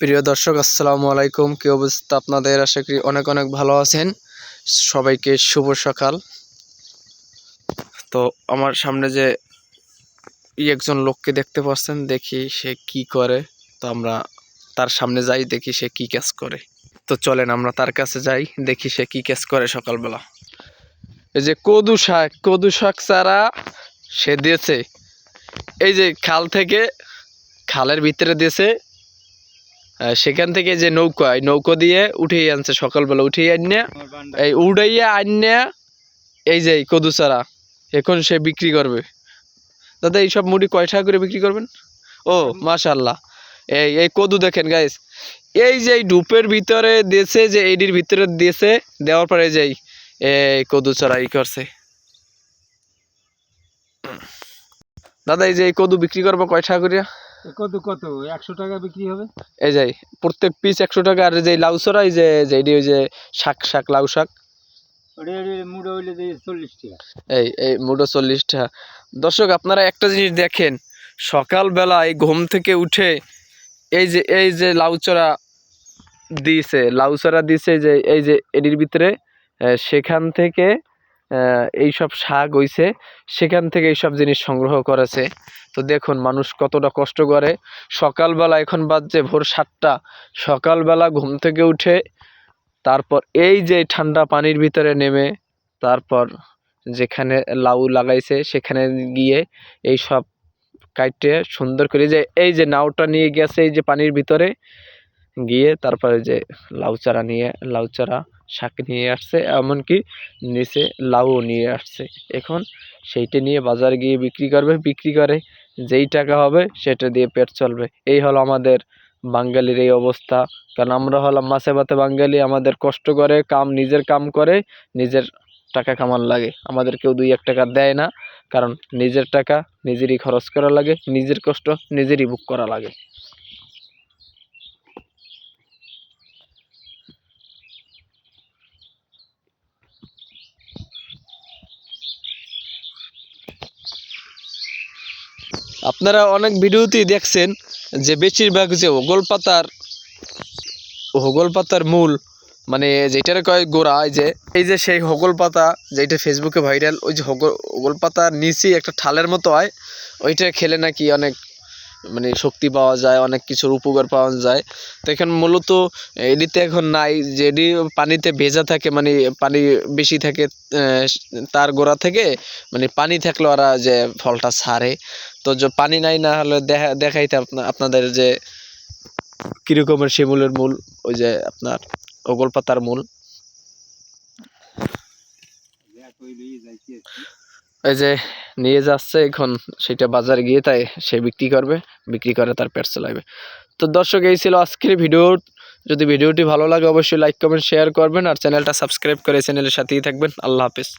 প্রিয় দর্শক, আসসালামু আলাইকুম। কি অবস্থা আপনাদের? আশা করি অনেক অনেক ভালো আছেন। সবাইকে শুভ সকাল। তো আমার সামনে যে একজন লোককে দেখতে পাচ্ছেন, দেখি সে কি করে। তো আমরা তার সামনে যাই, দেখি সে কি কাজ করে। তো চলেন আমরা তার কাছে যাই, দেখি সে কি কাজ করে সকালবেলা। এই যে কদু শাক কদু শাক চারা সে দিয়েছে। এই যে খাল থেকে খালের ভিতরে দিয়েছে। সেখান থেকে যে নৌকা, এই নৌকো দিয়ে উঠিয়ে আনছে, সকালবেলা উঠিয়ে আনিয়া এই উড়াইয়া আনিয়া এই যে কদু চারা এখন সে বিক্রি করবে। দাদা, এইসব মুড়ি কয় টাকা করে বিক্রি করবেন? ও মাশাল্লাহ এই এই কদু দেখেন গাইস এই যে ডুপের ভিতরে দিয়েছে যে এইটির ভিতরে দিয়েছে দেওয়ার পরে যে এই কদু চারা ই করছে। দাদা, এই যে এই কদু বিক্রি করব কয় টাকা করিয়া? কত কত? একশো টাকা বিক্রি হবে? এই যে প্রত্যেক পিস একশো টাকা আর যে লাউ সরা এই যে যে এটি ওই যে শাক শাক লাউ শাক। এই এই মুডো চল্লিশ টাকা। দর্শক আপনারা একটা জিনিস দেখেন সকালবেলায় ঘুম থেকে উঠে এই যে এই যে লাউচড়া দিয়েছে লাউচড়া দিয়েছে যে এই যে এটির ভিতরে সেখান থেকে এই সব শাক হইছে, সেখান থেকে এইসব জিনিস সংগ্রহ করেছে। তো দেখুন, মানুষ কতটা কষ্ট করে। সকালবেলা এখন বাজছে ভোর সাতটা। সকালবেলা ঘুম থেকে উঠে তারপর এই যে ঠান্ডা পানির ভিতরে নেমে তারপর যেখানে লাউ লাগাইছে, সেখানে গিয়ে এই সব কাইটে সুন্দর করে যে এই যে নাওটা নিয়ে গেছে এই যে পানির ভিতরে, গিয়ে তারপরে যে লাউ চারা নিয়ে, লাউ চারা শাক নিয়ে আসছে, এমনকি নিচে লাউও নিয়ে আসছে। এখন সেইটা নিয়ে বাজারে গিয়ে বিক্রি করবে, বিক্রি করে যেই টাকা হবে সেটা দিয়ে পেট চলবে। এই হলো আমাদের বাঙালির এই অবস্থা। কারণ আমরা হলাম মাছে ভাতে বাঙালি, আমাদের কষ্ট করে কাম, নিজের কাম করে নিজের টাকা কামান লাগে। আমাদের কেউ দুই এক টাকা দেয় না, কারণ নিজের টাকা নিজেরই খরচ করা লাগে, নিজের কষ্ট নিজেরই বুক করা লাগে। আপনারা অনেক ভিডিওতেই দেখছেন যে বেশিরভাগ যে ওগল পাতার হগল পাতার মূল মানে যেটার কয় গোড়া যে, এই যে সেই হগল পাতা যেটা ফেসবুকে ভাইরাল ওই যে হগল হোগল পাতার নিচেই একটা ঠালের মতো হয়, ওইটা খেলে নাকি অনেক মানে শক্তি পাওয়া যায়, অনেক কিছুর উপকার পাওয়া যায়। তো এখন মূলত এডিতে এখন নাই, যে এডি পানিতে ভেজা থাকে মানে পানি বেশি থাকে তার গোড়া থেকে মানে পানি থাকলে ওরা যে ফলটা ছাড়ে। তো যে পানি নাই, না হলে দেখা, দেখাইতে আপনাদের যে কীরকমের শিমুলের মূল, ওই যে আপনার ওগল পাতার মূল। এই যে নিয়ে যাচ্ছে এখন, সেটা বাজারে গিয়ে তাই সে বিক্রি করবে, বিক্রি করে তার পেট চালাবে। তো দর্শক, এই ছিল আজকের ভিডিও। যদি ভিডিওটি ভালো লাগে, অবশ্যই লাইক কমেন্ট শেয়ার করবেন আর চ্যানেলটা সাবস্ক্রাইব করে চ্যানেলের সাথেই থাকবেন। আল্লাহ হাফিজ।